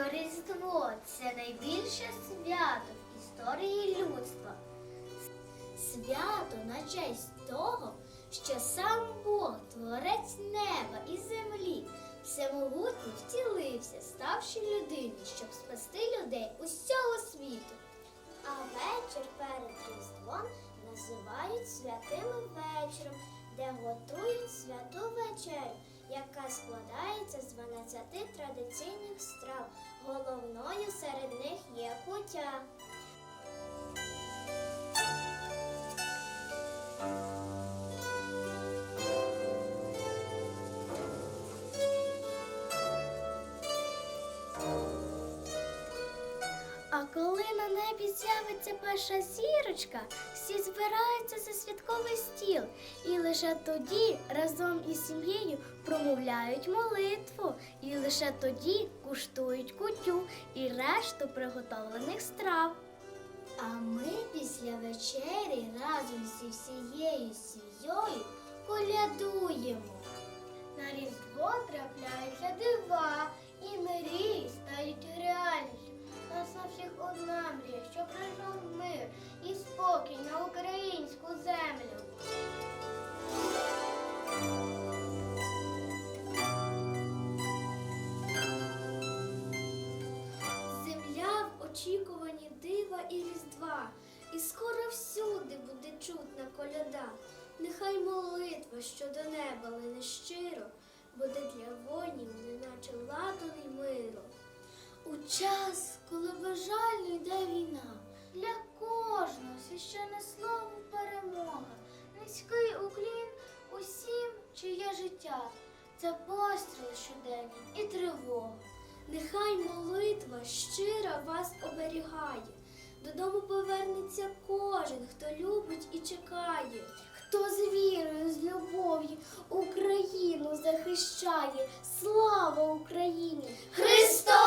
що Різдво це найбільше свято в історії людства. Свято на честь того, що сам Бог, творець неба і землі, всемогутній втілився, ставши людиною, щоб спасти людей усього світу. А вечір перед Різдвом називають святим вечором, де готують святу вечерю, яка складається з 12 традиційних страв. Головною серед них є кутя. Коли на небі з'явиться перша зірочка, всі збираються за святковий стіл, і лише тоді разом із сім'єю промовляють молитву, і лише тоді куштують кутю і решту приготовлених страв. А ми після вечері разом зі всією сім'єю колядуємо. На Різдво і різдва, і скоро всюди буде чутна коляда. Нехай молитва, що до неба лине щиро, буде для воїнів, неначе ладаний миром. У час, коли бажально йде війна, для кожного священне слово перемога, низький уклін усім, чиє життя, це постріл щоденні і тривога. Нехай молитва щира вас оберігає. Додому повернеться кожен, хто любить і чекає, хто з вірою, з любов'ю Україну захищає. Слава Україні! Христос!